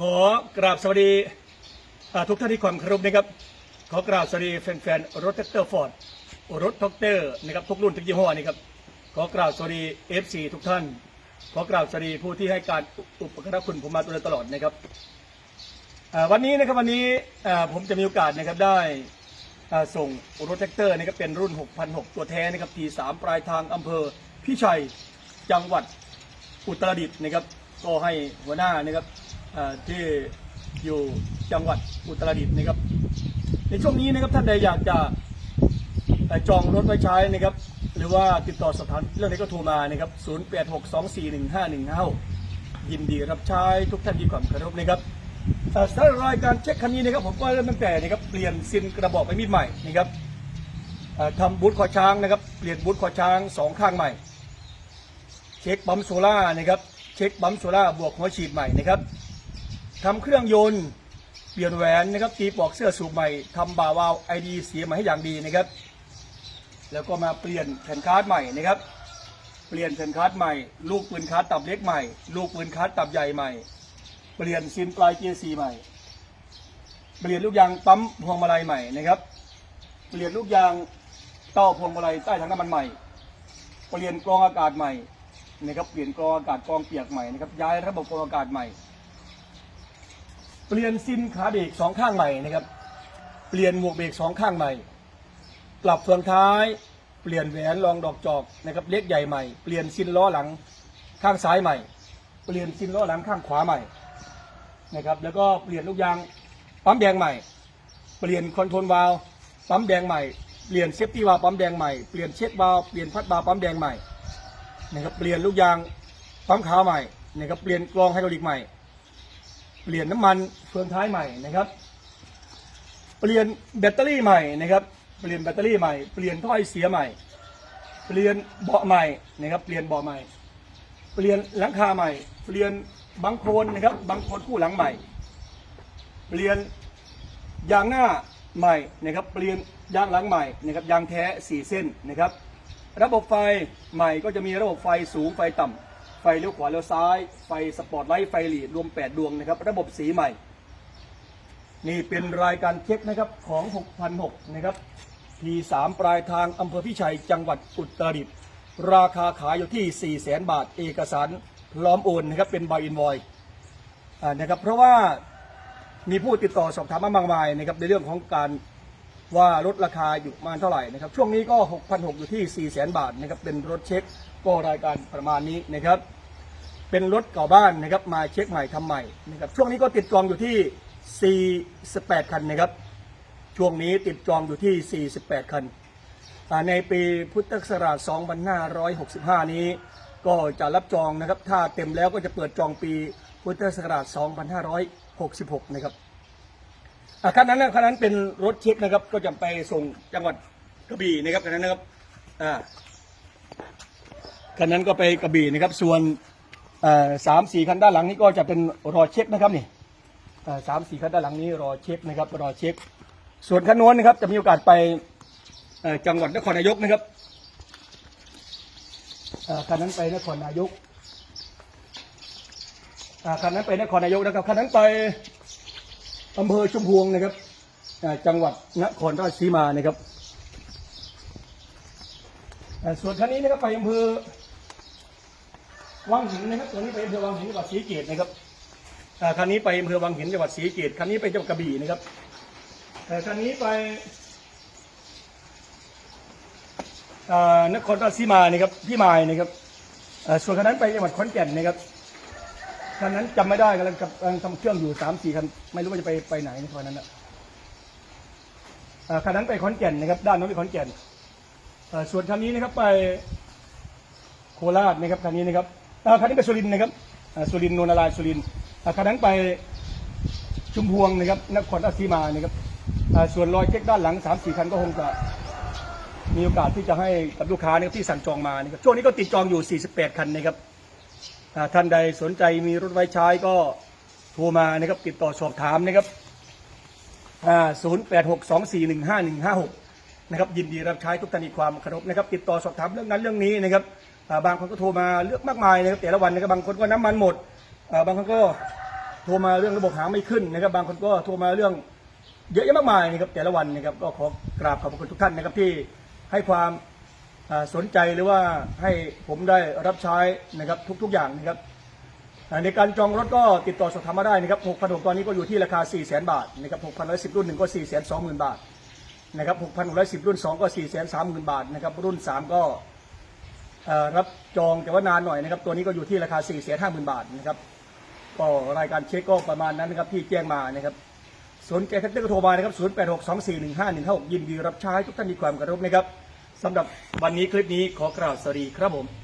ขอกราบสวัสดีทุกท่านที่ความเคารพนะครับ ขอกราบสวัสดีแฟนๆรถแท็กเตอร์ฟอร์ดรถท็อกเตอร์นะครับทุกรุ่นทุกยี่ห้อนะครับขอกราบสวัสดี FC ทุกท่าน ขอกราบสวัสดีผู้ที่ให้การอุปการะคุณผมมาโดยตลอดนะครับวันนี้นะครับวันนี้ผมจะมีโอกาสนะครับได้ส่งรถแท็กเตอร์นะครับเป็นรุ่น 6,006 ตัวแท้นะครับที3ปลายทางอำเภอพิชัยจังหวัดอุตรดิตถ์นะครับก็ให้หัวหน้านะครับ ที่อยู่จังหวัดอุตรดิตถ์นะครับ ในช่วงนี้นะครับท่านใดอยากจะจองรถไว้ใช้นะครับ หรือว่าติดต่อสอบถามเรื่องนี้ก็โทรมานะครับ 0862415156 ยินดีรับใช้ทุกท่านที่ความเคารพนะครับสำหรับรายการเช็คคันนี้นะครับผมก็เริ่มตั้งแต่นะครับเปลี่ยนซินกระบอกไปมีดใหม่นะครับทำบูทคอช้างนะครับ เปลี่ยนบูทคอช้างสองข้างใหม่ เช็คบัมโซล่านะครับ เช็คบัมโซล่าบวกหัวฉีดใหม่นะครับ ทำเครื่องยนต์ เปลี่ยนแหวนนะครับ ตีปลอกเสื้อสูบใหม่ทำบ่าวาวไอดีเสียใหม่ให้อย่างดีนะครับ แล้วก็มาเปลี่ยนแผ่นคาร์ดใหม่นะครับ เปลี่ยนแผ่นคาร์ดใหม่ ลูกปืนคาร์ดตับเล็กใหม่ ลูกปืนคาร์ดตับใหญ่ใหม่ เปลี่ยนซิมปลายเกียร์สีใหม่ เปลี่ยนลูกยางปั๊มพวงมาลัยใหม่นะครับ เปลี่ยนลูกยางเต้าพวงมาลัยใต้ถังน้ำมันใหม่ เปลี่ยนกรองอากาศใหม่นะครับ เปลี่ยนกรองอากาศกรองเปียกใหม่นะครับ ย้ายระบบกรองอากาศใหม่ ปลี่ยนซินขาเบรกสองข้างใหม่นะครับ เปลี่ยนหมวกเบรกสองข้างใหม่ ปรับเฟืองท้าย เปลี่ยนแหวนรองดอกจอกนะครับ เล็กใหญ่ใหม่ เปลี่ยนซินล้อหลังข้างซ้ายใหม่ เปลี่ยนซินล้อหลังข้างขวาใหม่นะครับ แล้วก็เปลี่ยนลูกยางปั๊มแดงใหม่ เปลี่ยนคอนโทรลวาล์วปั๊มแดงใหม่ เปลี่ยนเซฟตี้วาล์วปั๊มแดงใหม่ เปลี่ยนเช็ควาล์วเปลี่ยนพัดวาล์วปั๊มแดงใหม่นะครับ เปลี่ยนลูกยางปั๊มขาวใหม่นะครับ เปลี่ยนกรองไฮดรอลิกใหม่ เปลี่ยนน้ำมันเฟืองท้ายใหม่นะครับ เปลี่ยนแบตเตอรี่ใหม่นะครับ เปลี่ยนแบตเตอรี่ใหม่ เปลี่ยนถ้อยเสียใหม่ เปลี่ยนเบาะใหม่นะครับ เปลี่ยนเบาะใหม่ เปลี่ยนหลังคาใหม่ เปลี่ยนบังโคลนนะครับ บังโคลนคู่หลังใหม่ เปลี่ยนยางหน้าใหม่นะครับ เปลี่ยนยางหลังใหม่นะครับ ยางแท้สี่เส้นนะครับ ระบบไฟใหม่ก็จะมีระบบไฟสูงไฟต่ำ ไฟเลี้ยวขวาเลี้ยวซ้าย ไฟสปอร์ตไลท์ไฟหลีดรวม 8 ดวงนะครับ ระบบสีใหม่ นี่เป็นรายการเช็คนะครับของ6,006นะครับที3ปลายทางอำเภอพิชัยจังหวัดอุตรดิตถ์ราคาขายอยู่ที่ 4 0 0 0 0 0 บาท เอกสารพร้อมโอนนะครับเป็นใบอินวอยนะครับเพราะว่ามีผู้ติดต่อสอบถามมามากมายนะครับในเรื่องของการว่าลดราคาอยู่มาเท่าไหร่นะครับช่วงนี้ก็ 6,600อยู่ที่ 4 0 0 0 0 0 บาทนะครับเป็นรถเช็ค ก็รายการประมาณนี้นะครับ เป็นรถเก่าบ้านนะครับ มาเช็คใหม่ทำใหม่นะครับ ช่วงนี้ก็ติดจองอยู่ที่ 48 คันนะครับ ช่วงนี้ติดจองอยู่ที่ 48 คัน ในปีพุทธศักราช 2565 นี้ ก็จะรับจองนะครับ ถ้าเต็มแล้วก็จะเปิดจองปีพุทธศักราช 2566 นะครับคันนั้นนะคันนั้นเป็นรถเช็คนะครับ ก็จะไปส่งจังหวัดกระบี่นะครับคันนั้นนะครับ อ่า คันนั้นก็ไปกระบี่นะครับ ส่วนสามสี่คันด้านหลังนี้ก็จะเป็นรอเช็คนะครับนี่สามสี่คันด้านหลังนี้รอเช็คนะครับรอเช็ค ส่วนคันโน้นนะครับจะมีโอกาสไปจังหวัดนครนายกนะครับคันนั้นไปนครนายกคันนั้นไปนครนายกนะครับคันนั้นไปอำเภอชุมพวงนะครับจังหวัดนครราชสีมานะครับ ส่วนคันนี้นะครับไปอำเภอวังหินนะครับตัวนี้ไปอำเภอวังหินจังหวัดศรีเกตนะครับคันนี้ไปอำเภอวังหินจังหวัดศรีเกตคันนี้ไปจังหวัดกระบี่นะครับแต่คันนี้ไปนครราชสีมานะครับพี่มายนะครับส่วนคันนั้นไปจังหวัดขอนแก่นนะครับคันนั้นจำไม่ได้กำลังกำลังทำเครื่องอยู่สามสี่คันไม่รู้ว่าจะไปไปไหนในวันนั้นนะอ่าคันนั้นไปขอนแก่นนะครับด้านโน้นไปขอนแก่น ส่วนคันนี้นะครับไปโคราชนะครับคันนี้นะครับคันนี้ไปสุรินทร์นะครับสุรินทร์โนนารายสุรินทร์คันนั้นไปชุมพวงนะครับนครราชสีมานะครับส่วนรอยเช็คด้านหลังสามสี่คันก็คงจะมีโอกาสที่จะให้กับลูกค้านะครับที่สั่งจองมานะครับช่วงนี้ก็ติดจองอยู่ 48 คันนะครับท่านใดสนใจมีรถไว้ใช้ก็โทรมานะครับติดต่อสอบถามนะครับศูนย์แปดหกสองสี่ห นะครับยินดีรับใช้ทุกท่านอีกความเคารพนะครับติดต่อสอบถามเรื่องนั้นเรื่องนี้นะครับบางคนก็โทรมาเลือกมากมายนะครับแต่ละวันนะครับบางคนก็น้ำมันหมดบางคนก็โทรมาเรื่องระบบหาไม่ขึ้นนะครับ บางคนก็โทรมาเรื่องเยอะแยะมากมายนะครับแต่ละวันนะครับก็ขอกราบขอบพระคุณทุกท่านนะครับที่ให้ความสนใจหรือว่าให้ผมได้รับใช้นะครับทุกๆอย่างนะครับในการจองรถก็ติดต่อสอบถามมาได้นะครับ6,600ตอนนี้ก็อยู่ที่ราคา 4 0 0 0 0 0 บาทนะครับ6,110 รุ่นหนึ่งก็ 4 2 0 0 0 0 บาท นะครับ6,610 รุ่น 2 ก็ 4 3 0 0 0 0 บาทนะครับรุ่น 3 ก็รับจองแต่ว่านานหน่อยนะครับ ตัวนี้ก็อยู่ที่ราคา4 5 0 0 0 0 บาทนะครับก็รายการเช็คก็ประมาณนั้นนะครับที่แจ้งมานะครับสนใจแท็กเตอร์ก็โทรมานะครับ 0862415156 ยินดีรับใช้ทุกท่านมีความกระรบนะครับสำหรับวันนี้คลิปนี้ขอกราบสวัสดีครับผม